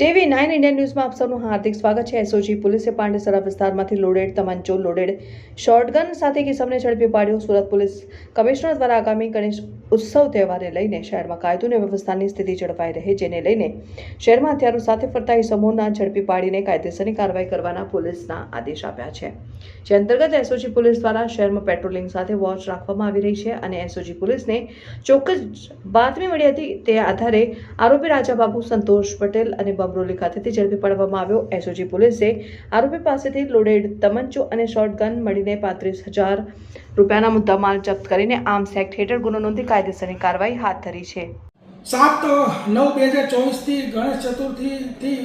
TV nine Indian ન્યૂઝમાં આપ સૌનું હાર્દિક સ્વાગત છે. એસઓજી પોલીસે પાંડેસરા વિસ્તારમાંથી લોડેડ તમંચો લોડેડ શોર્ટગન સાથે કિસમને ઝડપી પાડ્યો. સુરત પોલીસ કમિશનર દ્વારા આગામી ગણેશ ઉત્સવ તહેવારને લઈને શહેરમાં કાયદો અને વ્યવસ્થાની સ્થિતિ જળવાઈ રહે, જેને લઈને શહેરમાં હથિયારો સાથે ફરતા ઇસમોના ઝડપી પાડીને કાયદેસરની કાર્યવાહી કરવાના પોલીસના આદેશ આપ્યા છે. જે અંતર્ગત એસઓજી પોલીસ દ્વારા શહેરમાં પેટ્રોલિંગ સાથે વોચ રાખવામાં આવી રહી છે અને એસઓજી પોલીસને ચોક્કસ બાતમી મળી હતી તે આધારે આરોપી રાજાબાબુ સંતોષ પટેલ અને બમરોલી ખાતેથી ઝડપી પાડવામાં આવ્યો. એસઓજી પોલીસે આરોપી પાસેથી લોડેડ તમંચો અને શોટગન મળીને પાંત્રીસ હજાર રૂપિયાના મુદ્દામાલ જપ્ત કરીને આર્મ્સ એક્ટ હેઠળ ગુનો નોંધી કાયદેસરની કાર્યવાહી હાથ ધરી છે. સાત નવ બે હજાર ચોવીસથી ગણેશ ચતુર્થીથી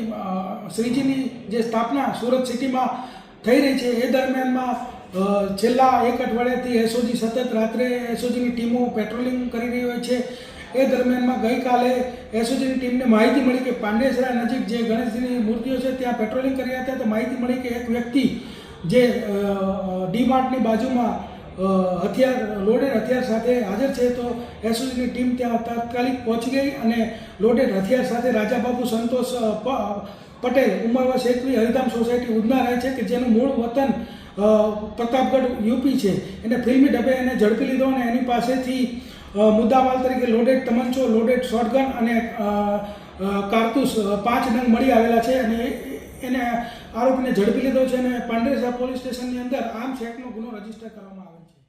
શ્રીજીની જે સ્થાપના સુરત સિટીમાં થઈ રહી છે, એ દરમિયાનમાં છેલ્લા એક અઠવાડિયાથી એસઓજી સતત રાત્રે એસઓજીની ટીમો પેટ્રોલિંગ કરી રહી હોય છે. એ દરમિયાનમાં ગઈકાલે એસઓજીની ટીમને માહિતી મળી કે પાંડેસરા નજીક જે ગણેશજીની મૂર્તિઓ છે, ત્યાં પેટ્રોલિંગ કરી રહ્યા હતા. તો માહિતી મળી કે એક વ્યક્તિ જે ડીમાર્ટની બાજુમાં હથિયાર, લોડેડ હથિયાર સાથે હાજર છે, તો એસઓજીની ટીમ ત્યાં તાત્કાલિક પહોંચી ગઈ અને લોડેડ હથિયાર સાથે રાજાબાબુ સંતોષ પટેલ ઉંમર શેત્રી, હરિધામ સોસાયટી ઉધના રહે છે, કે જેનું મૂળ વતન પ્રતાપગઢ યુપી છે. એને ફિલ્મી ડબે એને ઝડપી લીધો અને એની પાસેથી મુદ્દામાલ તરીકે લોડેડ તમંચો લોડેડ શોટગન અને કારતૂસ પાંચ નંગ મળી આવેલા છે અને એને આરોપીને ઝડપી લીધો છે અને પાંડેસરા પોલીસ સ્ટેશનની અંદર આર્મ્સ એક્ટનો ગુનો રજિસ્ટર કરવામાં આવ્યો